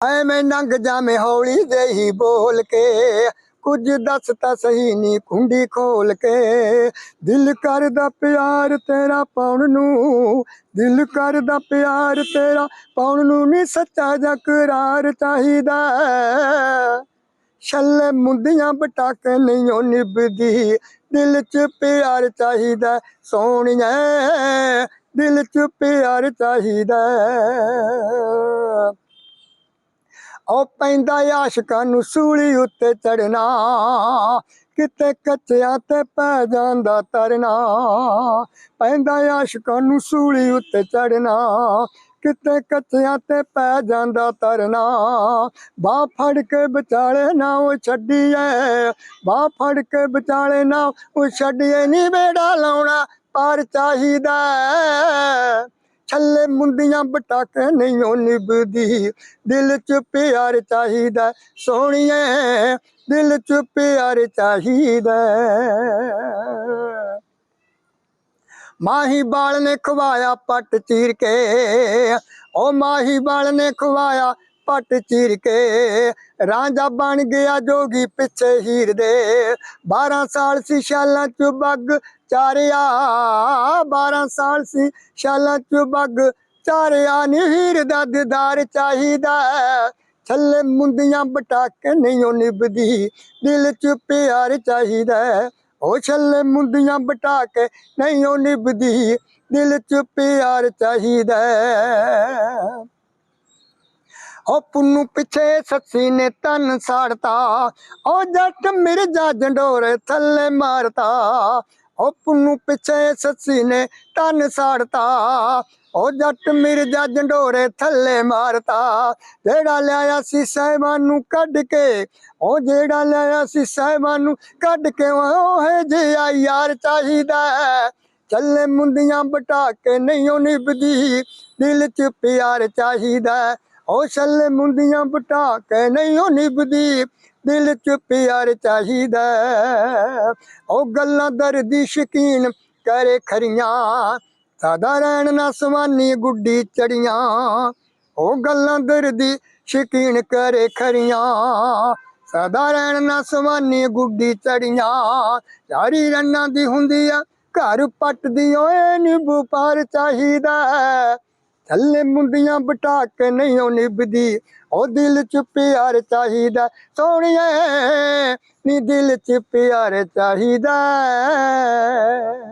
ਐਵੇਂ ਨੰਗ ਜਾਵੇਂ ਹੌਲੀ ਜਿਹੀ ਬੋਲ ਕੇ। ਕੁਝ ਦੱਸ ਤਾਂ ਸਹੀ ਨਹੀਂ ਖੁੰਡੀ ਖੋਲ ਕੇ। ਦਿਲ ਕਰਦਾ ਪਿਆਰ ਤੇਰਾ ਪਾਉਣ ਨੂੰ। ਦਿਲ ਕਰਦਾ ਪਿਆਰ ਤੇਰਾ ਪਾਉਣ ਨੂੰ ਨੀ ਸੱਚਾ ਜਕਰਾਰ ਚਾਹੀਦਾ। ਛੱਲੇ ਮੁੰਦੀਆਂ ਬਟਾਕੇ ਨਹੀਂ ਉਹ ਨਿਭਦੀ। ਦਿਲ ਚ ਪਿਆਰ ਚਾਹੀਦਾ ਸੋਹਣੀਏ। ਦਿਲ ਚ ਪਿਆਰ ਚਾਹੀਦਾ। ਉਹ ਪੈਂਦਾ ਆਸ਼ਕਾਂ ਨੂੰ ਸੂਲੀ ਉੱਤੇ ਚੜਨਾ ਕਿਤੇ ਕੱਚਿਆਂ ਤੇ ਪੈ ਜਾਂਦਾ ਤਰਨਾ। ਪੈਂਦਾ ਆਸ਼ਕਾਂ ਨੂੰ ਸੂਲੀ ਉੱਤੇ ਚੜਨਾ ਕਿਤੇ ਕੱਚਿਆਂ ਤੇ ਪੈ ਜਾਂਦਾ ਤਰਨਾ। ਬਾਹ ਫੜ ਕੇ ਵਿਚਾਲੇ ਨਾ ਉਹ ਛੱਡੀਏ, ਬਾਹ ਫੜ ਕੇ ਵਿਚਾਲੇ ਨਾ ਉਹ ਛੱਡੀਏ। ਨਹੀਂ ਬੇੜਾ ਲਾਉਣਾ ਪਰ ਚਾਹੀਦਾ। ਛੱਲੇ ਮੁੰਦੀਆਂ ਬਟਾਕੇ ਨਹੀਂ ਉਹ ਨਿਭਦੀ। ਦਿਲ ਚ ਪਿਆਰ ਚਾਹੀਦਾ, ਸੋਹਣੀਏ, ਦਿਲ ਚ ਪਿਆਰ ਚਾਹੀਦਾ। ਮਾਹੀ ਬਾਲ ਨੇ ਖਵਾਇਆ ਪੱਟ ਚੀਰ ਕੇ, ਉਹ ਮਾਹੀ ਬਾਲ ਨੇ ਖਵਾਇਆ ਪੱਟ ਚੀਰ ਕੇ ਰਾਂਝਾ ਬਣ ਗਿਆ ਜੋਗੀ ਪਿੱਛੇ ਹੀਰ ਦੇ। 12 ਸਾਲ ਸੀ ਸ਼ਾਲਾਂ ਚ ਬੱਗ ਚਾਰਿਆ 12 ਸਾਲ ਸੀ ਸ਼ਾਲਾਂ ਚ ਬੱਗ ਚਾਰਿਆ। ਨੀ ਹੀਰ ਦਾ ਦੀਦਾਰ ਚਾਹੀਦਾ ਹੈ। ਛੱਲੇ ਮੁੰਦੀਆਂ ਬਟਾਕੇ ਨਹੀਂ ਉਹ ਨਿਭਦੀ। ਦਿਲ ਚ ਪਿਆਰ ਚਾਹੀਦਾ, ਉਹ ਛੱਲੇ ਮੁੰਦੀਆਂ ਬਟਾਕੇ ਨਹੀਂ ਉਹ ਨਿਭਦੀ। ਦਿਲ ਚ ਪਿਆਰ ਚਾਹੀਦਾ। ਉਹ ਪੁੰਨੂ ਪਿੱਛੇ ਸੱਸੀ ਨੇ ਤਨ ਸਾੜਤਾ, ਉਹ ਜੱਟ ਮਿਰਜਾ ਜੰਡੋਰੇ ਥੱਲੇ ਮਾਰਤਾ। ਉਹ ਪੁੰਨੂ ਪਿੱਛੇ ਸੱਸੀ ਨੇ ਤਨ ਸਾੜਤਾ, ਉਹ ਜੱਟ ਮਿਰਜਾ ਜੰਡੋਰੇ ਥੱਲੇ ਮਾਰਤਾ। ਜਿਹੜਾ ਲਿਆਇਆ ਸੀ ਸਹਿਬਾਨ ਨੂੰ ਕੱਢ ਕੇ, ਉਹ ਜਿਹੜਾ ਲਿਆਇਆ ਸੀ ਸਹਿਬਾਨ ਨੂੰ ਕੱਢ ਕੇ, ਉਹ ਹੈ ਜਿਹਾ ਯਾਰ ਚਾਹੀਦਾ ਹੈ। ਚੱਲੇ ਮੁੰਦੀਆਂ ਬਟਾ ਕੇ ਨਹੀਂ ਉਹ ਨਿਭਦੀ, ਦਿਲ ਚ ਪਿਆਰ ਚਾਹੀਦਾ ਹੈ। ਉਹ ਛੱਲੇ ਮੁੰਦੀਆਂ ਬਟਾ ਕੇ ਨਹੀਂ ਉਹ ਨਿਭਦੀ। ਦਿਲ ਚ ਪਿਆਰ ਚਾਹੀਦਾ ਉਹ ਗੱਲਾਂ ਦਰਦੀ ਸ਼ਕੀਨ ਕਰੇ ਖਰੀਆਂ। ਸਾਦਾ ਰਹਿਣ ਨਾ ਸਵਾਨੀ ਗੁੱਡੀ ਚੜੀਆਂ। ਉਹ ਗੱਲਾਂ ਦਰਦੀ ਸ਼ਕੀਨ ਕਰੇ ਖਰੀਆਂ। ਸਦਾ ਰਹਿਣ ਨਾ ਸਵਾਨੀ ਗੁੱਡੀ ਚੜੀਆਂ। ਯਾਰੀ ਰੰਨਾਂ ਦੀ ਹੁੰਦੀ ਆ, ਘਰ ਪੱਟਦੀ ਓਏ, ਨਿੰਬੂ ਪਾਰ ਚਾਹੀਦਾ ਥੱਲੇ ਮੁੰਦੀਆਂ ਬਟਾ ਕੇ ਨਹੀਂ ਉਹ ਨਿਭਦੀ, ਉਹ ਦਿਲ ਚ ਪਿਆਰ ਚਾਹੀਦਾ, ਸੋਹਣੀਏ, ਨੀ ਦਿਲ ਚ ਪਿਆਰ ਚਾਹੀਦਾ।